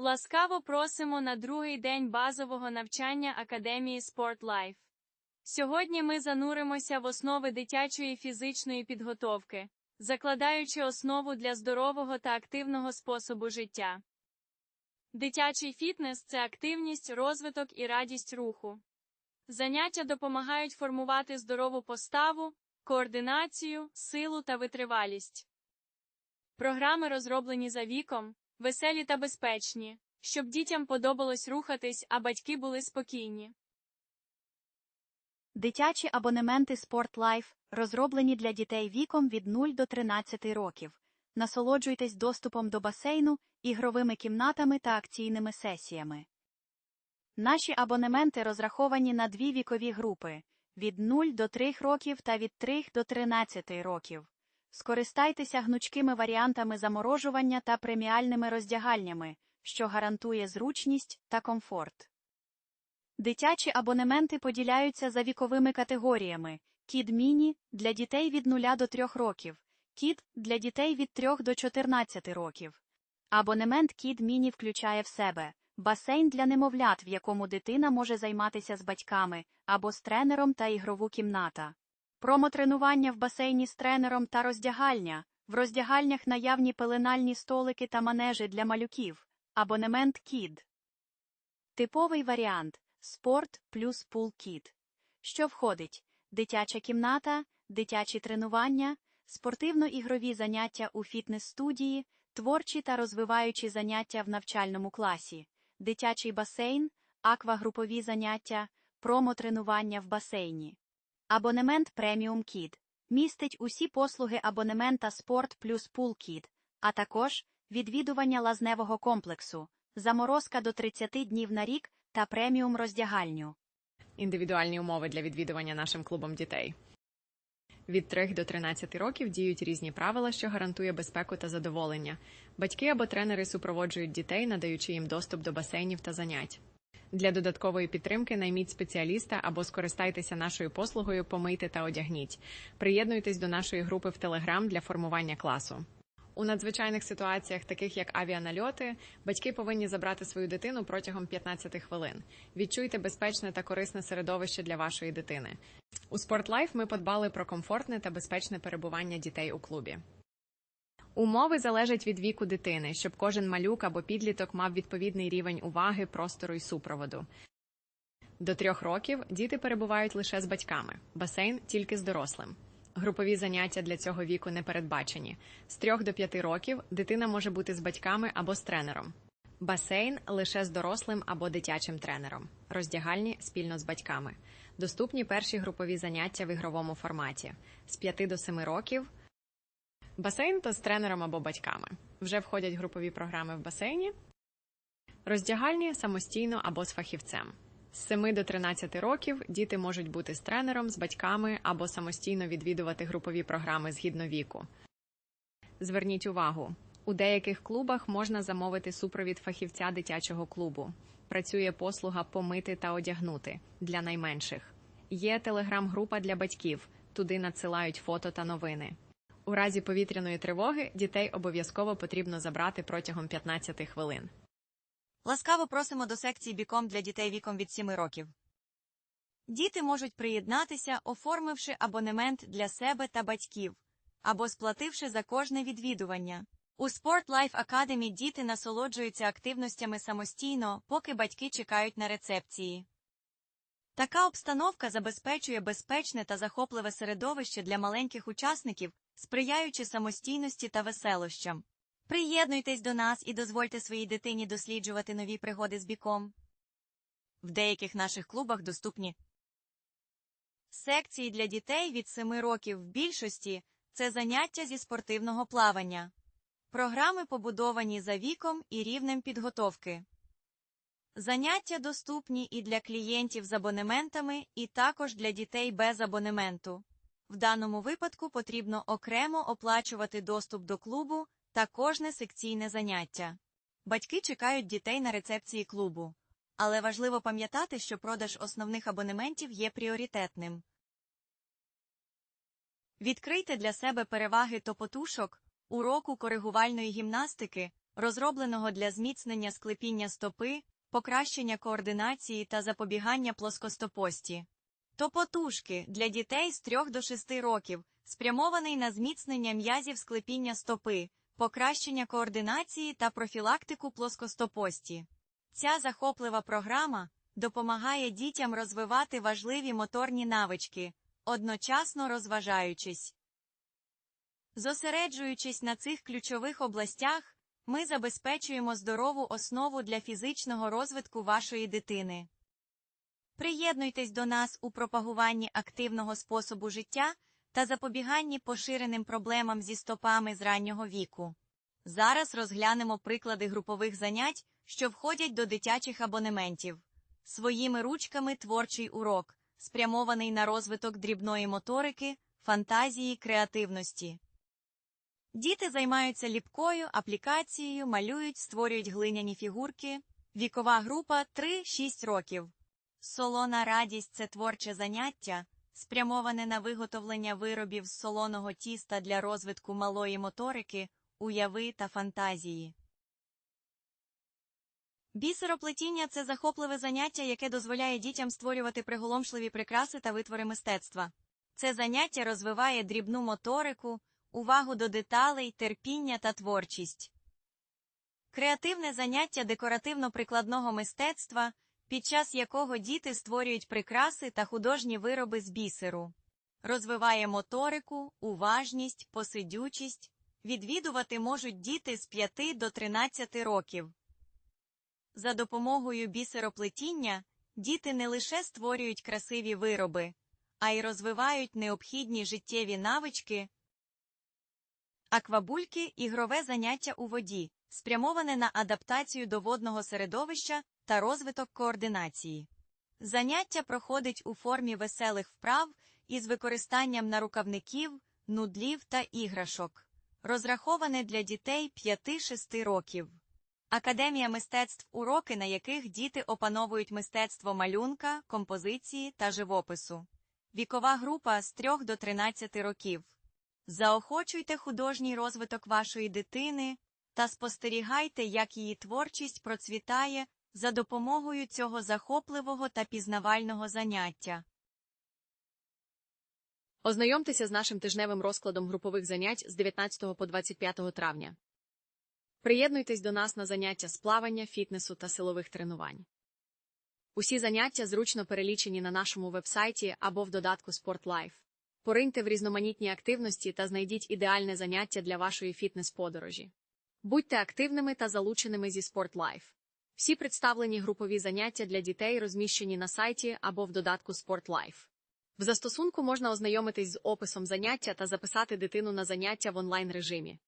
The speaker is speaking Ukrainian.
Ласкаво просимо на другий день базового навчання Академії Sport Life. Сьогодні ми зануримося в основи дитячої фізичної підготовки, закладаючи основу для здорового та активного способу життя. Дитячий фітнес це активність, розвиток і радість руху. Заняття допомагають формувати здорову поставу, координацію, силу та витривалість. Програми розроблені за віком, веселі та безпечні, щоб дітям подобалось рухатись, а батьки були спокійні. Дитячі абонементи Sport Life розроблені для дітей віком від 0 до 13 років. Насолоджуйтесь доступом до басейну, ігровими кімнатами та акційними сесіями. Наші абонементи розраховані на дві вікові групи від 0 до 3 років та від 3 до 13 років. Скористайтеся гнучкими варіантами заморожування та преміальними роздягальнями, що гарантує зручність та комфорт. Дитячі абонементи поділяються за віковими категоріями: Кід Міні для дітей від 0 до 3 років, Кід для дітей від 3 до 14 років. Абонемент Кід Міні включає в себе басейн для немовлят, в якому дитина може займатися з батьками або з тренером та ігрову кімната. Промотренування в басейні з тренером та роздягальня. В роздягальнях наявні пеленальні столики та манежі для малюків. Абонемент Кід. Типовий варіант спорт плюс пул-кіт. Що входить? Дитяча кімната, дитячі тренування, спортивно-ігрові заняття у фітнес-студії, творчі та розвиваючі заняття в навчальному класі, дитячий басейн, аквагрупові заняття, промо-тренування в басейні. Абонемент преміум кіт містить усі послуги абонемента спорт плюс пул-кіт, а також відвідування лазневого комплексу, заморозка до 30 днів на рік та преміум роздягальню. індивідуальні умови для відвідування нашим клубом дітей. Від 3 до 13 років діють різні правила, що гарантує безпеку та задоволення. Батьки або тренери супроводжують дітей, надаючи їм доступ до басейнів та занять. Для додаткової підтримки найміть спеціаліста або скористайтеся нашою послугою Помийте та одягніть. Приєднуйтесь до нашої групи в Телеграм для формування класу. У надзвичайних ситуаціях, таких як авіанальоти, батьки повинні забрати свою дитину протягом 15 хвилин. Відчуйте безпечне та корисне середовище для вашої дитини. У Спортлайф ми подбали про комфортне та безпечне перебування дітей у клубі. Умови залежать від віку дитини, щоб кожен малюк або підліток мав відповідний рівень уваги, простору і супроводу. До трьох років діти перебувають лише з батьками, басейн тільки з дорослим. Групові заняття для цього віку не передбачені. З трьох до п'яти років дитина може бути з батьками або з тренером. Басейн лише з дорослим або дитячим тренером. Роздягальні спільно з батьками. Доступні перші групові заняття в ігровому форматі. З 5 до 7 років. Басейн то з тренером або батьками. Вже входять групові програми в басейні. Роздягальні самостійно або з фахівцем. З 7 до 13 років діти можуть бути з тренером, з батьками або самостійно відвідувати групові програми згідно віку. Зверніть увагу, у деяких клубах можна замовити супровід фахівця дитячого клубу. Працює послуга помити та одягнути для найменших. Є телеграм-група для батьків, туди надсилають фото та новини. У разі повітряної тривоги дітей обов'язково потрібно забрати протягом 15 хвилин. Ласкаво просимо до секції біком для дітей віком від 7 років. Діти можуть приєднатися, оформивши абонемент для себе та батьків, або сплативши за кожне відвідування. У Sport Life Academy діти насолоджуються активностями самостійно, поки батьки чекають на рецепції. Така обстановка забезпечує безпечне та захопливе середовище для маленьких учасників, сприяючи самостійності та веселощам. Приєднуйтесь до нас і дозвольте своїй дитині досліджувати нові пригоди з біком. В деяких наших клубах доступні секції для дітей від 7 років в більшості це заняття зі спортивного плавання. Програми побудовані за віком і рівнем підготовки. Заняття доступні і для клієнтів з абонементами, і також для дітей без абонементу. В даному випадку потрібно окремо оплачувати доступ до клубу та кожне секційне заняття. Батьки чекають дітей на рецепції клубу. Але важливо пам'ятати, що продаж основних абонементів є пріоритетним. Відкрийте для себе переваги топотушок, уроку коригувальної гімнастики, розробленого для зміцнення склепіння стопи, покращення координації та запобігання плоскостопості. Топотушки для дітей з 3 до 6 років, спрямований на зміцнення м'язів склепіння стопи, покращення координації та профілактику плоскостопості. Ця захоплива програма допомагає дітям розвивати важливі моторні навички, одночасно розважаючись. Зосереджуючись на цих ключових областях, ми забезпечуємо здорову основу для фізичного розвитку вашої дитини. Приєднуйтесь до нас у пропагуванні активного способу життя та запобіганні поширеним проблемам зі стопами з раннього віку. Зараз розглянемо приклади групових занять, що входять до дитячих абонементів. Своїми ручками творчий урок, спрямований на розвиток дрібної моторики, фантазії, креативності. Діти займаються ліпкою, аплікацією, малюють, створюють глиняні фігурки. Вікова група 3-6 років. Солона радість це творче заняття, спрямоване на виготовлення виробів з солоного тіста для розвитку малої моторики, уяви та фантазії. Бісероплетіння це захопливе заняття, яке дозволяє дітям створювати приголомшливі прикраси та витвори мистецтва. Це заняття розвиває дрібну моторику, увагу до деталей, терпіння та творчість. Креативне заняття декоративно-прикладного мистецтва, під час якого діти створюють прикраси та художні вироби з бісеру. Розвиває моторику, уважність, посидючість. Відвідувати можуть діти з 5 до 13 років. За допомогою бісероплетіння діти не лише створюють красиві вироби, а й розвивають необхідні життєві навички. Аквабульки ігрове заняття у воді, спрямоване на адаптацію до водного середовища та розвиток координації. Заняття проходить у формі веселих вправ із використанням нарукавників, нудлів та іграшок, розраховане для дітей 5-6 років. Академія мистецтв уроки, на яких діти опановують мистецтво малюнка, композиції та живопису. Вікова група з 3 до 13 років. Заохочуйте художній розвиток вашої дитини та спостерігайте, як її творчість процвітає за допомогою цього захопливого та пізнавального заняття. Ознайомтеся з нашим тижневим розкладом групових занять з 19 по 25 травня. Приєднуйтесь до нас на заняття з плавання, фітнесу та силових тренувань. Усі заняття зручно перелічені на нашому вебсайті або в додатку SportLife. Пориньте в різноманітні активності та знайдіть ідеальне заняття для вашої фітнес-подорожі. Будьте активними та залученими зі SportLife. Всі представлені групові заняття для дітей розміщені на сайті або в додатку SportLife. В застосунку можна ознайомитись з описом заняття та записати дитину на заняття в онлайн режимі.